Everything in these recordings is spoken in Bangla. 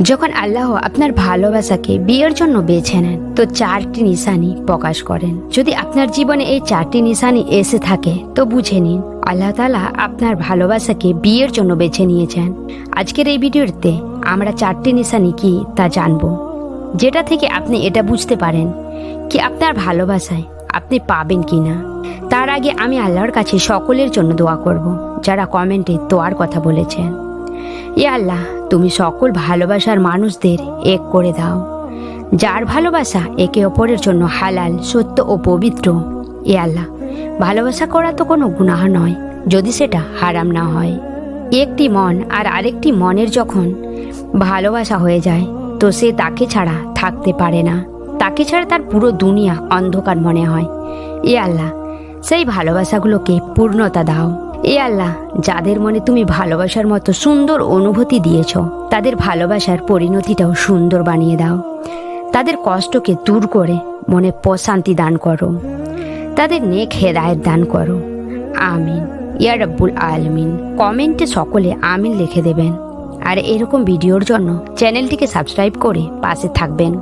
যখন আল্লাহ আপনার ভালোবাসাকে বিয়ের জন্য বেছে নেন, তো চারটি নিশানি প্রকাশ করেন। যদি আপনার জীবনে এই চারটি নিশানি এসে থাকে, তো বুঝে নিন, আল্লাহ তালা আপনার ভালোবাসাকে বিয়ের জন্য বেছে নিয়েছেন। আজকের এই ভিডিওতে আমরা চারটি নিশানি কি তা জানব। যেটা থেকে আপনি এটা বুঝতে পারেন কি আপনার ভালোবাসায় আপনি পাবেন কি না তার আগে আমি আল্লাহর কাছে সকলের জন্য দোয়া করব, যারা কমেন্টে দোয়ার কথা বলেছেন। এ আল্লাহ তুমি সকল ভালোবাসার মানুষদের এক করে দাও। যার ভালোবাসা একে অপরের জন্য হালাল, সত্য ও পবিত্র এ আল্লাহ ভালোবাসা করা তো কোনো গুনাহ নয়, যদি সেটা হারাম না হয়। একটি মন আর আরেকটি মনের যখন ভালোবাসা হয়ে যায়, তো সে তাকে ছাড়া থাকতে পারে না। তাকে ছাড়া তার পুরো দুনিয়া অন্ধকার মনে হয়। এ আল্লাহ সেই ভালোবাসাগুলোকে পূর্ণতা দাও। এ আল্লাহ, যাদের মনে তুমি ভালোবাসার মতো সুন্দর অনুভূতি দিয়েছ, তাদের ভালোবাসার পরিণতিটাও সুন্দর বানিয়ে দাও। তাদের কষ্টকে দূর করে মনে প্রশান্তি দান করো। তাদের নেক হেদায়ত দান করো। আমিন। ইয়া রব্বুল আলমিন। কমেন্টে সকলে আমিন লিখে দেবেন। আর এরকম ভিডিওর জন্য চ্যানেলটিকে সাবস্ক্রাইব করে পাশে থাকবেন।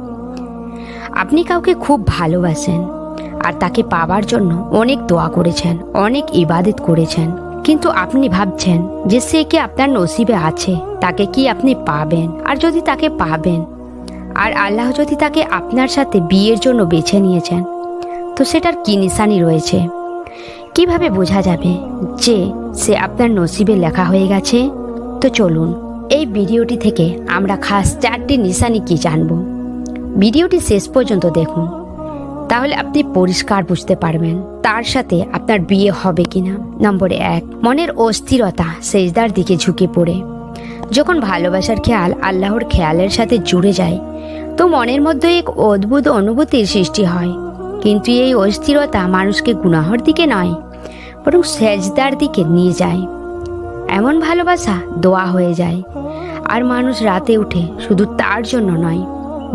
আপনি কাউকে খুব ভালোবাসেন। আর তাকে পাবার জন্য অনেক দোয়া করেছেন, অনেক ইবাদত করেছেন। কিন্তু আপনি ভাবছেন যে সে কি আপনার নসিবে আছে? তাকে কি আপনি পাবেন? আর যদি তাকে পাবেন? আর আল্লাহ যদি তাকে আপনার সাথে বিয়ের জন্য বেছে নিয়েছেন, তো সেটার কি নিশানি রয়েছে? কীভাবে বোঝা যাবে যে সে আপনার নসিবে লেখা হয়ে গেছে? তো চলুন, এই ভিডিওটি থেকে আমরা খাস চারটি নিশানি কি জানব? ভিডিওটি শেষ পর্যন্ত দেখুন। তাহলে আপনি পরিষ্কার বুঝতে পারবেন তার সাথে আপনার বিয়ে হবে কিনা। নম্বর এক, মনের অস্থিরতা সেজদার দিকে ঝুঁকে পড়ে। যখন ভালোবাসার খেয়াল আল্লাহর খেয়ালের সাথে জুড়ে যায়, তো মনের মধ্যে এক অদ্ভুত অনুভূতির সৃষ্টি হয়। কিন্তু এই অস্থিরতা মানুষকে গুনাহর দিকে নয়, বরং সেজদার দিকে নিয়ে যায়। এমন ভালোবাসা দোয়া হয়ে যায়, আর মানুষ রাতে উঠে শুধু তার জন্য নয়,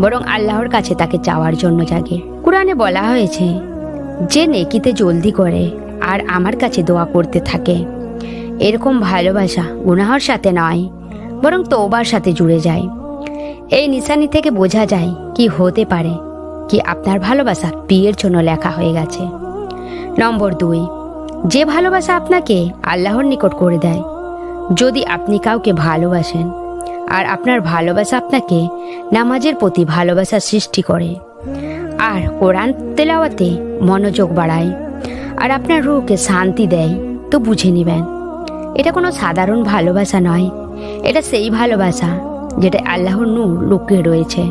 বরং আল্লাহর কাছে তাকে চাওয়ার জন্য জাগে। কোরআনে বলা হয়েছে, যে নেকিতে জলদি করে আর আমার কাছে দোয়া করতে থাকে, এরকম ভালোবাসা গুনাহর সাথে নয়, বরং তৌবার সাথে জুড়ে যায়। এই নিশানি থেকে বোঝা যায় কি হতে পারে, কি আপনার ভালোবাসা বিয়ের জন্য লেখা হয়ে গেছে। নম্বর দুই, যে ভালোবাসা আপনাকে আল্লাহর নিকট করে দেয়, যদি আপনি কাউকে ভালোবাসেন, আর আপনার ভালোবাসা আপনাকে নামাজের প্রতি ভালোবাসা সৃষ্টি করে আর কোরআন তেলাওয়াতে মনোযোগ বাড়ায় আর আপনার রুহকে শান্তি দেয়, তো বুঝে নেবেন। এটা কোনো সাধারণ ভালোবাসা নয়, এটা সেই ভালোবাসা যেটা আল্লাহর নূর লুকিয়ে রয়েছে।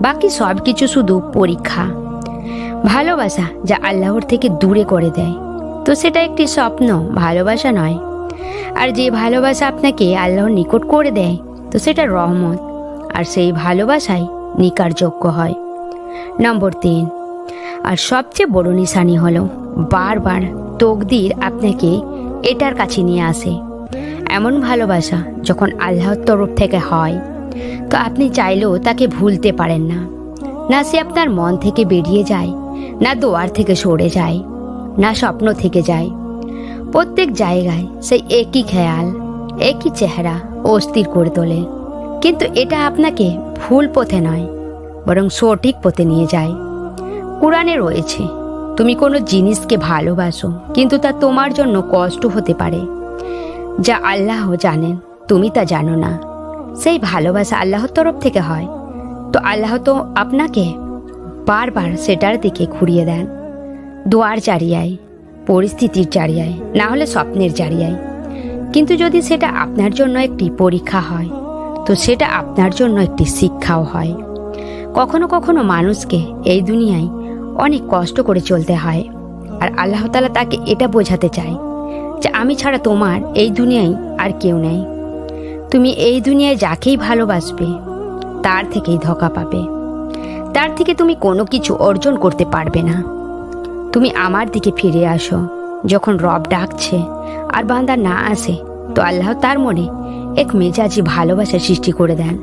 বাকি সব কিছু শুধু পরীক্ষা। ভালোবাসা যা আল্লাহর থেকে দূরে করে দেয়। তো সেটা একটি স্বপ্ন, ভালোবাসা নয়। আর যে ভালোবাসা আপনাকে আল্লাহর নিকট করে দেয়, তো সেটা রহমত। আর সেই ভালোবাসাই নিকার যোগ্য হয়। নম্বর তিন। আর সবচেয়ে বড় নিশানি হলো, বারবার তকদির আপনাকে এটার কাছে নিয়ে আসে। এমন ভালোবাসা যখন আল্লাহর তরফ থেকে হয়, তো আপনি চাইলেও তাকে ভুলতে পারেন না। না সে আপনার মন থেকে বেরিয়ে যায়, না দোয়ার থেকে সরে যায়, না স্বপ্ন থেকে যায়। প্রত্যেক জায়গায় সেই একই খেয়াল, একই চেহারা অস্থির করে তোলে। কিন্তু এটা আপনাকে ভুল পথে নয় বরং সঠিক পথে নিয়ে যায়। কোরআনে রয়েছে, তুমি কোনো জিনিসকে ভালোবাসো, কিন্তু তা তোমার জন্য কষ্ট হতে পারে। যা আল্লাহ জানেন, তুমি তা জানো না। সেই ভালোবাসা আল্লাহর তরফ থেকে হয়। তো আল্লাহ তো আপনাকে বারবার সেটার দিকে ঘুরিয়ে দেন। দোয়ার চারিয়ায় পরিস্থিতির চারিয়ায় না হলে স্বপ্নের চারিয়ায় কিন্তু যদি সেটা আপনার জন্য একটি পরীক্ষা হয়, তো সেটা আপনার জন্য একটি শিক্ষাও হয়। কখনো কখনো মানুষকে এই দুনিয়ায় অনেক কষ্ট করে চলতে হয়। আর আল্লাহ তালা তাকে এটা বোঝাতে চায় যে আমি ছাড়া তোমার এই দুনিয়ায় আর কেউ নেই। তুমি এই দুনিয়ায় যাকেই ভালোবাসবে, তার থেকেই ধোকা পাবে। তার থেকে তুমি কোনো কিছু অর্জন করতে পারবে না। তুমি আমার দিকে ফিরে আসো, যখন রব ডাকছে আর বান্দা না আসে, তো আল্লাহ তার মনে এক মেজাজি ভালোবাসা সৃষ্টি করে দেন।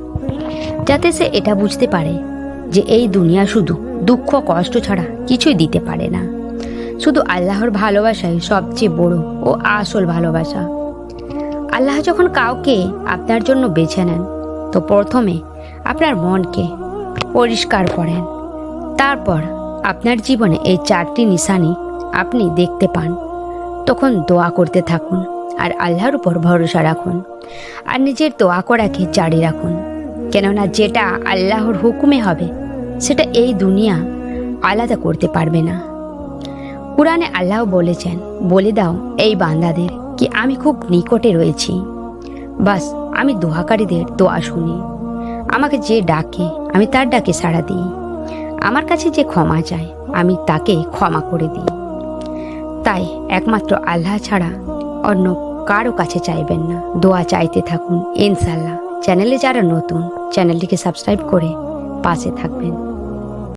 যাতে সে এটা বুঝতে পারে যে এই দুনিয়া শুধু দুঃখ, কষ্ট ছাড়া কিছুই দিতে পারে না। শুধু আল্লাহর ভালোবাসাই সবচেয়ে বড় ও আসল ভালোবাসা। আল্লাহ যখন কাউকে আপনার জন্য বেছে নেন, তো প্রথমে আপনার মনকে পরিষ্কার করেন। তারপর আপনার জীবনে এই চারটি নিশানি আপনি দেখতে পান। তখন দোয়া করতে থাকুন আর আল্লাহর উপর ভরসা রাখুন। আর নিজের দোয়া করাকে জারি রাখুন। কেননা যেটা আল্লাহর হুকুমে হবে, সেটা এই দুনিয়া আলাদা করতে পারবে না। কোরআনে আল্লাহ বলেছেন, বলে দাও, এই বান্দাদের, কি আমি খুব নিকটে রয়েছি? বাস, আমি দোহাকারীদের দোয়া শুনি। আমাকে যে ডাকে, আমি তার ডাকে সাড়া দিই। আমার কাছে যে ক্ষমা চায়, আমি তাকে ক্ষমা করে দিই। তাই একমাত্র আল্লাহ ছাড়া অন্য কারও কাছে চাইবেন না। দোয়া চাইতে থাকুন ইনশাল্লাহ চ্যানেলে যারা নতুন চ্যানেলটিকে সাবস্ক্রাইব করে পাশে থাকবেন।